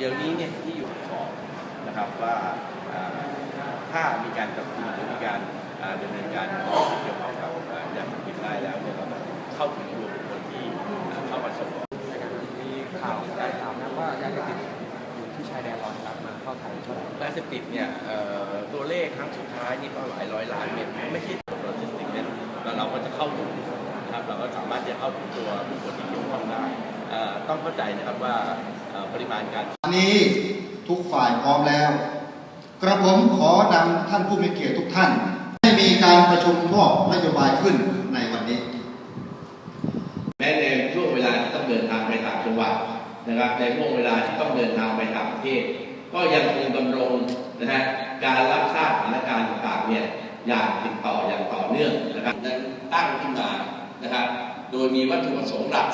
ดี๋ยวนี้เนี่ยที่อยู่สอบนะครับว่าอ่าถ้ามีการจับกุมหรือมีการอ่าดำเนินการที่เกี่ยวข้องกับอ่ายาเสพติดได้แล้วเนี่ยเราต้องเข้าถึงตัวบุคคลที่อ่าเข้ามาส่งมีข่าวได้ข่าวนะว่ายาเสพติดอยู่ที่ชายแดนเรานะครับมาเข้าไทยเท่าไหร่ยาเสพติดเนี่ยเอ่อตัวเลขครั้งสุดท้ายนี่ก็หลายร้อยล้านเม็ดไม่ใช่ตัวโลจิสติกส์เนี่ยแล้วเราก็จะเข้าถึงนะครับเราก็สามารถจะเข้าถึงตัวบุคคลที่เกี่ย ต้องเข้าใจนะครับว่าเอ่อปริมาณการวันนี้ทุกฝ่ายพร้อมแล้ว กระผมขอนำท่านผู้มีเกียรติทุกท่านให้มีการประชุมมอบนโยบายขึ้นในวันนี้ แม้ในช่วงเวลาที่ต้องเดินทางไปต่างจังหวัดนะครับในช่วงเวลาที่ต้องเดินทางไปต่างประเทศ ก็ยังคงดำรงนะฮะการรับทราบสถานการณ์ต่างๆเนี่ยอย่างติดต่ออย่างต่อเนื่องนะครับนั้นตั้งขึ้นมานะครับโดยมีวัตถุประสงค์หลัก